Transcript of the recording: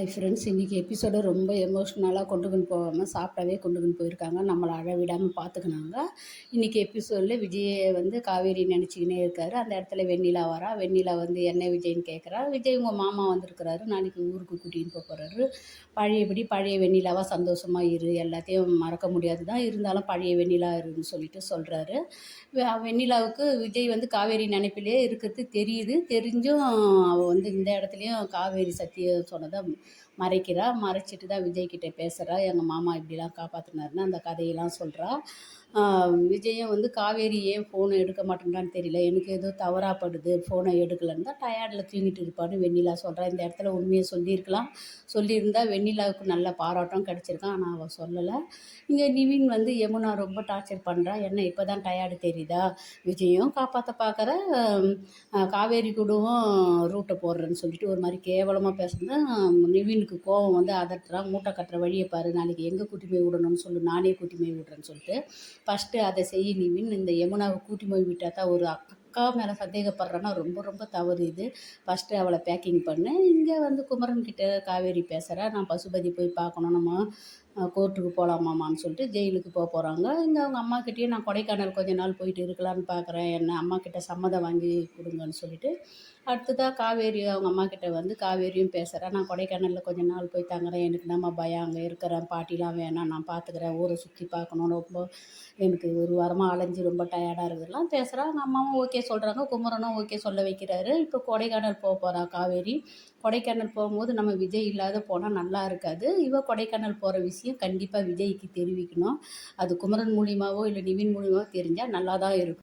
ஐ friends இன்றைக்கி episode ரொம்ப எமோஷ்னலாக கொண்டுக்கின்னு போகாமல் சாப்பிட்டாவே கொண்டுக்கின்னு போயிருக்காங்க. நம்மளை அழ விடாமல் பார்த்துக்கினாங்க இன்றைக்கி எபிசோடில் விஜயை வந்து காவேரி நினச்சிக்கினே இருக்காரு. அந்த இடத்துல வெண்ணிலா வரா. வெண்ணிலா வந்து என்ன விஜய்னு கேட்குறா விஜய் உங்கள் மாமா வந்திருக்கிறாரு. நாளைக்கு ஊருக்கு கூட்டிகிட்டு போக போகிறாரு பழையபடி பழைய வெண்ணிலாவாக சந்தோஷமாக இரு. எல்லாத்தையும் மறக்க முடியாது தான் இருந்தாலும் பழைய வெண்ணிலா இருன்னு சொல்லிட்டு சொல்கிறாரு வெண்ணிலாவுக்கு விஜய் வந்து காவேரி நினைப்பிலே இருக்கிறது தெரியுது. தெரிஞ்சும் அவள் வந்து இந்த இடத்துலையும் காவேரி சத்தியம் சொன்னதை மறைக்கிறா மறைச்சிட்டு தான் விஜய்கிட்ட பேசுகிறா எங்கள் மாமா இப்படிலாம் காப்பாற்றினாருன்னு அந்த கதையெல்லாம் சொல்கிறா விஜயும் வந்து காவேரி ஏன் ஃபோனை எடுக்க மாட்டேங்கிறான்னு தெரியல. எனக்கு ஏதோ தவறாக படுது. ஃபோனை எடுக்கலன்னு தான் டயர்டில் தூங்கிட்டு இருப்பான்னு வெண்ணிலா சொல்கிறா இந்த இடத்துல உண்மையை சொல்லியிருக்கலாம். சொல்லியிருந்தா வெண்ணிலாவுக்கு நல்ல பாராட்டம் கிடச்சிருக்கான் ஆனால் அவள் சொல்லலை. இங்கே நிவின் வந்து யமுனா ரொம்ப டார்ச்சர் பண்ணுறா என்ன இப்போ தான் டயர்டு தெரியுதா விஜயும் காப்பாற்ற பார்க்குற காவேரி கூடவும் ரூட்டை போடுறேன்னு சொல்லிட்டு ஒரு மாதிரி கேவலமாக பேசுனா நிவினுக்கு கோவம் வந்து அதட்டுறான் மூட்டை கட்டுற வழியை பாரு நாளைக்கு எங்கே கூட்டி விடணும்னு சொல்லு நானே கூட்டி போய் விடுறேன்னு சொல்லிட்டு ஃபஸ்ட்டு அதை செய்ய நிவின் இந்த யமுனாவை கூட்டி போய் விட்டால் தான் ஒரு அக்கா மேலே சந்தேகப்படுறேன்னா ரொம்ப ரொம்ப தவறு இது. ஃபஸ்ட்டு அவளை பேக்கிங் பண்ணு. இங்கே வந்து குமரன்கிட்ட காவேரி பேசுகிறா நான் பசுபதி போய் பார்க்கணும் நம்ம கோர்ட்டுக்கு போகலாமாமான்னு சொல்லிட்டு ஜெயிலுக்கு போக போகிறாங்க இங்கே அவங்க அம்மாக்கிட்டேயும் நான் கொடைக்கானல் கொஞ்ச நாள் போயிட்டு இருக்கலான்னு பார்க்குறேன் என்ன அம்மாக்கிட்ட சம்மதம் வாங்கி கொடுங்கன்னு சொல்லிட்டு அடுத்ததாக காவேரி அவங்க அம்மாக்கிட்ட வந்து காவேரியும் பேசுகிறேன் நான் கொடைக்கானலில் கொஞ்ச நாள் போய் தங்குறேன். எனக்கு நம்ம பயம்? அங்கே இருக்கிறேன் பாட்டிலாம் வேணாம். நான் பார்த்துக்கிறேன் ஊரை சுற்றி பார்க்கணும். ரொம்ப எனக்கு ஒரு வாரமாக அலைஞ்சு ரொம்ப டயர்டாக இருக்குதுலாம் பேசுகிறேன் அவங்க அம்மாவும் ஓகே சொல்கிறாங்க குமரனும் ஓகே சொல்ல வைக்கிறாரு. இப்போ கொடைக்கானல் போக போகிறா காவேரி. கொடைக்கானல் போகும்போது நம்ம விஜய் இல்லாத போனால் நல்லா இருக்காது. இவ கொடைக்கானல் போகிற விஷயம் கண்டிப்பாக விஜய்க்கு தெரிவிக்கணும். அது குமரன் மூலியமாகவோ இல்லை நிவின் மூலியமாகவோ தெரிஞ்சால் நல்லா தான் இருக்கும்.